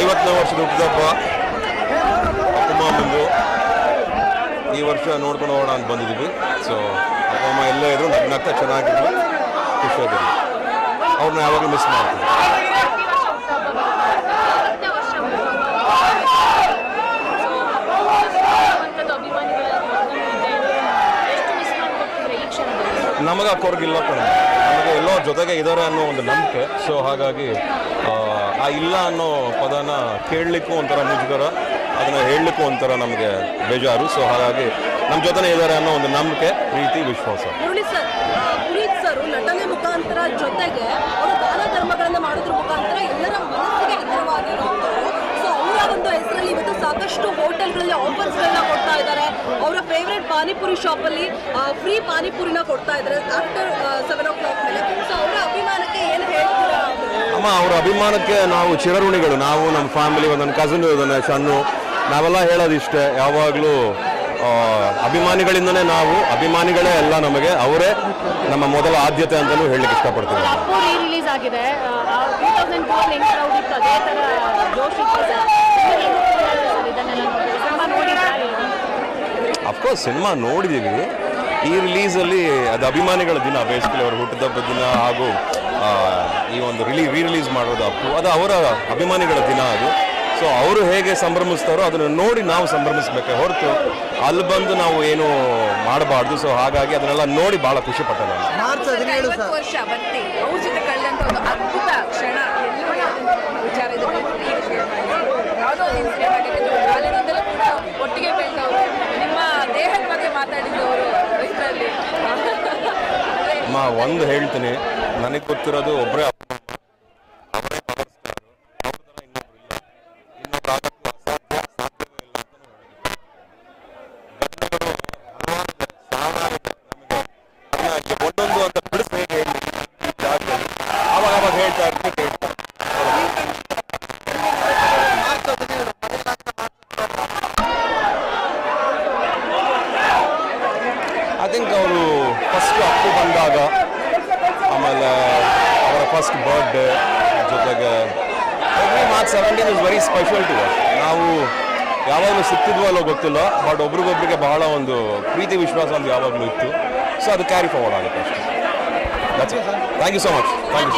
ಐವತ್ತನೇ ವರ್ಷದ ಹುಟ್ಟಿದಪ್ಪ ಅಪ್ಪ ಬಂದು ಈ ವರ್ಷ ನೋಡ್ಕೊಂಡು ಹೋಗೋಣ ಅಂತ ಬಂದಿದ್ದೀವಿ. ಸೊ ಅಪ್ಪ, ಅಮ್ಮ ಎಲ್ಲೇ ಇದ್ರು ನಗ್ನಗ್ತಾ ಚೆನ್ನಾಗಿದ್ರು. ಖುಷಿಯಾಗಿದ್ರು ಅವ್ರನ್ನ ಯಾವಾಗಲೂ ಮಿಸ್ ಮಾಡ್ತೀವಿ ನಮಗೆ ಆ ಕೊರಗಿಲ್ಲ ಕಣ ನಮಗೆ ಎಲ್ಲೋ ಜೊತೆಗೆ ಇದ್ದಾರೆ ಅನ್ನೋ ಒಂದು ನಂಬಿಕೆ. ಸೊ ಹಾಗಾಗಿ ಆ, ಇಲ್ಲ ಅನ್ನೋ ಪದನ ಕೇಳಲಿಕ್ಕೂ ಒಂಥರ ಮುಜುಗರ ಅದನ್ನು ಹೇಳಲಿಕ್ಕೂ ಒಂಥರ ನಮಗೆ ಬೇಜಾರು. ಸೊ ಹಾಗಾಗಿ ನಮ್ಮ ಜೊತೆನೇ ಇದ್ದಾರೆ ಅನ್ನೋ ಒಂದು ನಂಬಿಕೆ ಪ್ರೀತಿ ವಿಶ್ವಾಸ. ಸರ್ ನಟನೆ ಮುಖಾಂತರ ಜೊತೆಗೆ ಅವರು ದಾನ ಧರ್ಮಗಳನ್ನ ಮಾಡೋದ್ರ ಮುಖಾಂತರ ಎಲ್ಲರ ಮನಸ್ಸಿಗೆ ಹಿತವಾಗಿರುವಂಥವ್ರು ಸೊ ಅವರ ಒಂದು ಹೆಸರಲ್ಲಿ ಇವತ್ತು ಸಾಕಷ್ಟು ಹೋಟೆಲ್ಗಳಲ್ಲಿ ಆಫರ್ಸ್ಗಳನ್ನ ಕೊಡ್ತಾ ಇದ್ದಾರೆ. ಅವರ ಫೇವ್ರೆಟ್ ಪಾನಿಪುರಿ ಶಾಪಲ್ಲಿ ಫ್ರೀ ಪಾನಿಪುರಿನ ಕೊಡ್ತಾ ಇದ್ದಾರೆ. ಆಫ್ಟರ್ ಸೆವೆನ್ ಓ ಕ್ಲಾಕ್ ಮೇಲೆ ಅವರ ಅಭಿಮಾನಕ್ಕೆ ಏನು ಹೇಳ್ತೀರಾ ಅಮ್ಮ ಅವರ ಅಭಿಮಾನಕ್ಕೆ ನಾವು ಚಿರಋಣಿಗಳು. ನಾವು ನಮ್ಮ ಫ್ಯಾಮಿಲಿ ನನ್ನ ಕಸಿನ್ ಇದನ್ನು ಸಣ್ಣ ನಾವೆಲ್ಲ ಹೇಳೋದಿಷ್ಟೇ ಯಾವಾಗಲೂ ಅಭಿಮಾನಿಗಳಿಂದನೇ ನಾವು ಅಭಿಮಾನಿಗಳೇ ಎಲ್ಲ ನಮಗೆ ಅವರೇ ನಮ್ಮ ಮೊದಲ ಆದ್ಯತೆ ಅಂತಲೂ ಹೇಳಲಿಕ್ಕೆ ಇಷ್ಟಪಡ್ತೀವಿ ರಿಲೀಸ್ ಆಗಿದೆ. ಅಫ್ಕೋರ್ಸ್ ಸಿನಿಮಾ ನೋಡಿದ್ದೀವಿ ಈ ರಿಲೀಸಲ್ಲಿ ಅದು ಅಭಿಮಾನಿಗಳ ದಿನ ಬೇಸಿಕಲಿ ಅವ್ರ ಹುಟ್ಟಿದಬ್ಬದ ದಿನ ಹಾಗೂ ಈ ಒಂದು ರಿಲೀ ರೀ ರಿಲೀಸ್ ಮಾಡೋದು ಅಪ್ಪು. ಅದು ಅವರ ಅಭಿಮಾನಿಗಳ ದಿನ ಅದು. ಸೊ ಅವರು ಹೇಗೆ ಸಂಭ್ರಮಿಸ್ತಾರೋ ಅದನ್ನು ನೋಡಿ ನಾವು ಸಂಭ್ರಮಿಸ್ಬೇಕೆ ಹೊರತು ಅಲ್ಲಿ ಬಂದು ನಾವು ಏನು ಮಾಡಬಾರ್ದು. ಸೊ ಹಾಗಾಗಿ ಅದನ್ನೆಲ್ಲ ನೋಡಿ ಭಾಳ ಖುಷಿ ಪಟ್ಟೆ ನಾನು. ಮಾರ್ಚ್ ಹದಿನೇಳು ಐವತ್ತು ಸರ್ ವರ್ಷ ಬರ್ತಿ ಅವ್ರ ಜೊತೆ ಕಳೆದಂತ ಒಂದು ಅದ್ಭುತ ಕ್ಷಣ ಎಲ್ಲೂ ವಿಚಾರ ಇದೆ ಯಾವುದೋ ಒಂದು ಇನ್ಸಿಡೆಂಟ್ ಆಗಿದ್ದು ಬಾಲ್ಯದಿಂದಲೂ ಕೂಡ ಒಟ್ಟಿಗೆ ಬೆಳೆದವರು ನಿಮ್ಮ ದೇಹದ ಬಗ್ಗೆ ಮಾತಾಡಿದ್ದವರು ಇದರಲ್ಲಿ ಅಮ್ಮ ಒಂದು ಹೇಳ್ತೀನಿ. ನನಗೆ ಗೊತ್ತಿರೋದು ಒಬ್ಬರೇ ಹೇಳಿ ಕೇಳ್ತಾ ಐ ಥಿಂಕ್ ಅವರು ಫಸ್ಟ್ ಅಪ್ಪು ಬಂದಾಗ ಆಮೇಲೆ ಅವರ ಫಸ್ಟ್ ಬರ್ಡೇ ಜೊತೆಗೆ every March seventeen is very special to ನಾವು ಯಾವಾಗಲೂ ಸಿಕ್ತಿದ್ವೋ ಅಲ್ಲೋ ಗೊತ್ತಿಲ್ಲ ಬಟ್ ಒಬ್ರಿಗೊಬ್ರಿಗೆ ಬಹಳ ಒಂದು ಪ್ರೀತಿ ವಿಶ್ವಾಸ ಒಂದು ಯಾವಾಗಲೂ ಇತ್ತು. ಸೊ ಅದು ಕ್ಯಾರಿ ಫಾರ್ವರ್ಡ್ ಆಗುತ್ತೆ ಅಷ್ಟೇ. Thank you so much thank you so much